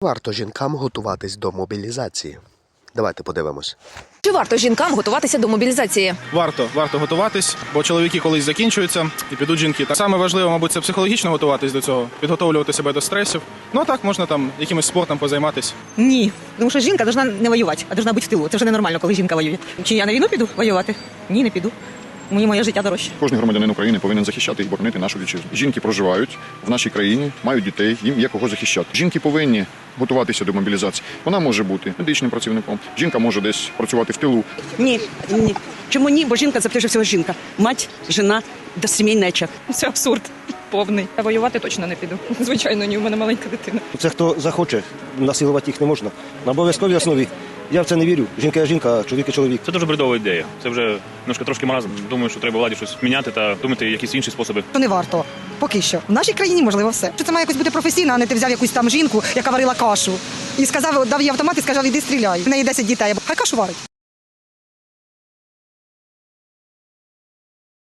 Варто жінкам готуватись до мобілізації. Давайте подивимось. Чи варто жінкам готуватися до мобілізації? Варто, варто готуватись, бо чоловіки колись закінчуються і підуть жінки. Так саме важливо, мабуть, це психологічно готуватись до цього, підготовлювати себе до стресів. Ну а так можна там якимось спортом позайматися. Ні, тому що жінка повинна не воювати, а повинна бути в тилу. Це вже ненормально, коли жінка воює. Чи я на війну піду воювати? Ні, не піду. Мені моє життя дорожче. Кожен громадянин України повинен захищати і боронити нашу вітчизну. Жінки проживають в нашій країні, мають дітей, їм є кого захищати. Жінки повинні готуватися до мобілізації. Вона може бути медичним працівником. Жінка може десь працювати в тилу. Ні, ні. Чому ні? Бо жінка це прежде всього жінка. Мать, жена, очаг. Це абсурд повний. Я воювати точно не піду. Звичайно, ні, у мене маленька дитина. Це хто захоче, насилувати їх не можна. На обов'язковій основі. Я в це не вірю. Жінка є жінка, а чоловік є чоловік. Це дуже бредова ідея. Це вже немножко трошки маразм. Думаю, що треба владі щось міняти та думати якісь інші способи. То не варто. Поки що. В нашій країні можливо все. Що це має якось бути професійно, а не ти взяв якусь там жінку, яка варила кашу. І сказав, дав їй автомат і сказав, іди стріляй. В неї 10 дітей. Хай кашу варить.